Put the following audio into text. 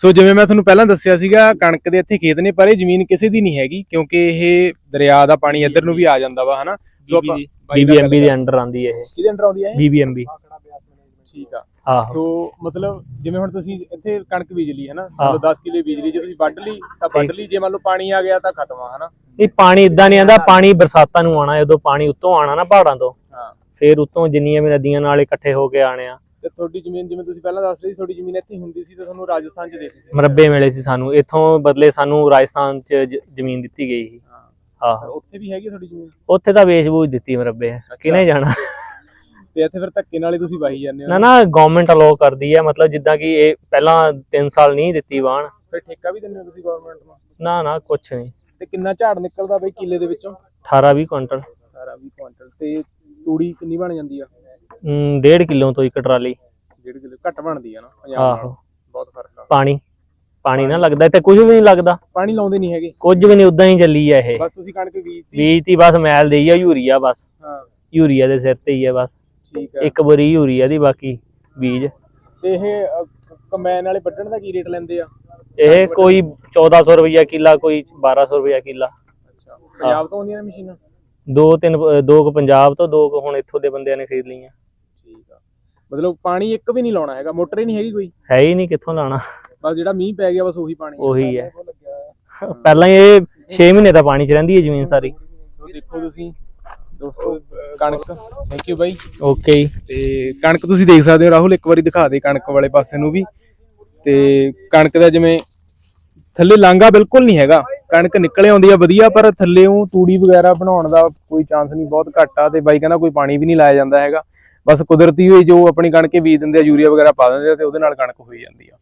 ਸੋ ਜਿਵੇਂ ਮੈਂ ਤੁਹਾਨੂੰ ਪਹਿਲਾਂ ਦੱਸਿਆ ਸੀਗਾ ਕਣਕ ਦੇ ਇੱਥੇ ਖੇਤ ਨੇ ਪਰ ਇਹ ਜ਼ਮੀਨ ਕਿਸੇ ਦੀ ਨਹੀਂ ਹੈਗੀ ਕਿਉਂਕਿ ਇਹ ਦਰਿਆ ਦਾ ਪਾਣੀ ਇੱਧਰ ਨੂੰ ਵੀ ਆ ਜਾਂਦਾ ਵਾ ਹਨਾ? ਸੋ ਆਪਾਂ ਬੀਬੀਐਮਬੀ ਦੇ ਅੰਡਰ ਆਉਂਦੀ ਹੈ ਇਹ। ਕਿਹਦੇ ਅੰਡਰ ਆਉਂਦੀ ਹੈ ਇਹ? ਬੀਬੀਐਮਬੀ ਠੀਕ ਆ। ਸੋ ਮਤਲਬ ਜਿਵੇਂ ਹੁਣ ਤੁਸੀਂ ਇੱਥੇ ਕਣਕ ਬੀਜ ਲਈ ਹੈ ਨਾ ਹਾਂ। ਮਤਲਬ 10 ਕਿੱਲੇ ਬੀਜ ਲਈ ਜੇ ਤੁਸੀਂ ਵੱਢ ਲਈ ਤਾਂ ਵੱਢ ਲਈ ਜੇ ਮੰਨ ਲਓ ਪਾਣੀ ਆ ਗਿਆ ਤਾਂ ਖਤਮ ਆ ਹਨਾ? ਇਹ ਪਾਣੀ ਇਦਾਂ ਨਹੀਂ ਆਂਦਾ ਪਾਣੀ ਬਰਸਾਤਾਂ ਨੂੰ ਆਣਾ ਜਦੋਂ ਪਾਣੀ ਉੱਤੋਂ ਆਣਾ ਨਾ ਪਹਾੜਾਂ ਤੋਂ ਹਾਂ। ਫੇਰ ਉੱਤੋਂ ਜਿੰਨੀਆਂ ਵੀ ਨਦੀਆਂ ਨਾਲ ਇਕੱਠੇ ਹੋ ਕੇ ਆਣੇ ਆ ਤੇ ਤੁਹਾਡੀ ਜ਼ਮੀਨ ਜਿਵੇਂ ਤੁਸੀਂ ਪਹਿਲਾਂ ਦੱਸ ਰਹੇ ਸੀ ਤੁਹਾਡੀ ਜ਼ਮੀਨ ਇੱਥੇ ਹੁੰਦੀ ਸੀ ਤੇ ਤੁਹਾਨੂੰ ਰਾਜਸਥਾਨ 'ਚ ਦੇਤੀ ਸੀ। ਮਰੱਬੇ ਮਿਲੇ ਸੀ ਸਾਨੂੰ। ਇੱਥੋਂ ਬਦਲੇ ਸਾਨੂੰ ਰਾਜਸਥਾਨ ਚ ਜ- ਜ਼ਮੀਨ ਦਿੱਤੀ ਗਈ ਸੀ। ਹਾਂ। ਆਹੋ। ਉੱਥੇ ਵੀ ਹੈਗੀ ਤੁਹਾਡੀ ਜ਼ਮੀਨ? ਉੱਥੇ ਤਾਂ ਵੇਚ-ਬੂਝ ਦਿੱਤੀ ਮਰੱਬੇ। ਕਿਨੇ ਜਾਣਾ? ਤੇ ਇੱਥੇ ਫਿਰ ਧੱਕੇ ਨਾਲ ਹੀ ਤੁਸੀਂ ਵਾਹੀ ਜਾਂਦੇ ਹੋ? ਨਾ ਨਾ ਗਵਰਨਮੈਂਟ ਅਲਾਉ ਕਰਦੀ ਹੈ ਮਤਲਬ ਜਿੱਦਾਂ ਕਿ ਇਹ ਪਹਿਲਾਂ 3 ਸਾਲ ਨਹੀਂ ਦਿੱਤੀ ਵਾਣ ਫਿਰ ਠੇਕਾ ਵੀ ਦਿੰਦੇ ਹੋ ਤੁਸੀਂ ਗਵਰਨਮੈਂਟ ਨੂੰ? ਨਾ ਨਾ ਕੁਛ ਨਹੀਂ। ਤੇ ਕਿੰਨਾ ਝਾੜ ਨਿਕਲਦਾ ਬਈ ਕਿੱਲੇ ਦੇ ਵਿੱਚੋਂ? 18 20 ਕੁਇੰਟਲ। 18 20 ਕੁਇੰਟਲ। ਤੇ ਤੂੜੀ ਕਿੰਨੀ ਬਣ ਜਾਂਦੀ ਆ? ਡੇਢ ਕਿਲੋ ਤੋਂ ਇੱਕ ਟਰਾਲੀ। ਡੇਢ ਕਿਲੋ ਘੱਟ ਬਣਦੀ ਆ ਨਾ ਪੰਜਾਬ ਨਾਲ ਆਹੋ ਬਹੁਤ ਫ਼ਰਕ ਆ। ਪਾਣੀ ਪਾਣੀ ਨਾ ਲੱਗਦਾ ਇੱਥੇ ਕੁਝ ਵੀ ਨਹੀਂ ਲੱਗਦਾ। ਪਾਣੀ ਲਾਉਂਦੇ ਨਹੀਂ ਹੈਗੇ। ਕੁਝ ਵੀ ਨਹੀਂ ਉਦਾਂ ਹੀ ਚੱਲੀ ਆ ਇਹ। ਬਸ ਤੁਸੀਂ ਕਣਕ ਬੀਜਤੀ। ਬੀਜ ਤੀ ਬਸ ਮੈਲ ਦੇਈ ਆ ਯੂਰੀਆ ਬਸ। ਹਾਂ। ਯੂਰੀਆ ਦੇ ਸਿਰ ਤੇ ਹੀ ਆ ਬਸ। ਠੀਕ ਆ। ਇੱਕ ਬੋਰੀ ਯੂਰੀਆ ਦੀ ਬਾਕੀ ਬੀਜ। ਤੇ ਇਹ ਕੰਬਾਈਨ ਵਾਲੇ ਵੱਢਣ ਦਾ ਕੀ ਰੇਟ ਲੈਂਦੇ ਆ? ਇਹ ਕੋਈ 1400 ਰੁਪਇਆ ਕਿੱਲਾ ਕੋਈ 1200 ਰੁਪਇਆ ਕਿੱਲਾ। ਅੱਛਾ। ਪੰਜਾਬ ਤੋਂ ਆਉਂਦੀਆਂ ਨੇ ਮਸ਼ੀਨਾਂ? ਦੋ ਤਿੰਨ ਦੋ ਕੁ ਪੰਜਾਬ ਤੋਂ ਦੋ ਕੁ ਹੁਣ ਇੱਥੋਂ ਦੇ ਬੰਦਿਆਂ ਨੇ ਖਰੀਦ ਲਈਆਂ। ਮਤਲਬ ਪਾਣੀ ਇੱਕ ਵੀ ਨਹੀਂ ਲਾਉਣਾ ਹੈਗਾ ਮੋਟਰ ਹੀ ਨਹੀਂ ਹੈਗੀ ਕੋਈ। ਹੈ ਹੀ ਨਹੀਂ ਕਿੱਥੋਂ ਲਾਣਾ ਬਸ ਜਿਹੜਾ ਮੀਂਹ ਪੈ ਗਿਆ ਬਸ ਉਹੀ ਪਾਣੀ ਉਹੀ ਹੈ। ਪਹਿਲਾਂ ਇਹ 6 ਮਹੀਨੇ ਤਾਂ ਪਾਣੀ ਚ ਰਹਿੰਦੀ ਹੈ ਜ਼ਮੀਨ ਸਾਰੀ। ਸੋ ਦੇਖੋ ਤੁਸੀਂ ਦੋਸਤੋ ਕਣਕ। Thank you by. ਓਕੇ ਤੇ ਕਣਕ ਤੁਸੀਂ ਦੇਖ ਸਕਦੇ ਹੋ ਰਾਹੁਲ ਇੱਕ ਵਾਰੀ ਦਿਖਾ ਦੇ ਕਣਕ ਵਾਲੇ ਪਾਸੇ ਨੂੰ ਵੀ। ਤੇ ਕਣਕ ਦਾ ਜਿਵੇਂ ਥੱਲੇ ਲਾਂਗਾ ਬਿਲਕੁਲ ਨਹੀਂ ਹੈਗਾ। ਕਣਕ ਨਿਕਲੇ ਆਉਂਦੀ ਆ ਵਧੀਆ ਪਰ ਥੱਲੇ ਉਹ ਤੂੜੀ ਵਗੈਰਾ ਬਣਾਉਣ ਦਾ ਕੋਈ ਚਾਂਸ ਨਹੀਂ ਬਹੁਤ ਘੱਟ ਆ। ਤੇ ਬਾਈ ਕਹਿੰਦਾ ਕੋਈ ਪਾਣੀ ਵੀ ਨਹੀਂ ਲਾਇਆ ਜਾਂਦਾ ਹੈਗਾ। ਬਸ ਕੁਦਰਤੀ ਹੋਈ ਜੋ ਆਪਣੀ ਕਣਕ ਬੀਜ ਦਿੰਦੇ ਆ, ਯੂਰੀਆ ਵਗੈਰਾ ਪਾ ਦਿੰਦੇ ਆ ਤੇ ਉਹਦੇ ਨਾਲ ਕਣਕ ਹੋਈ ਜਾਂਦੀ ਆ।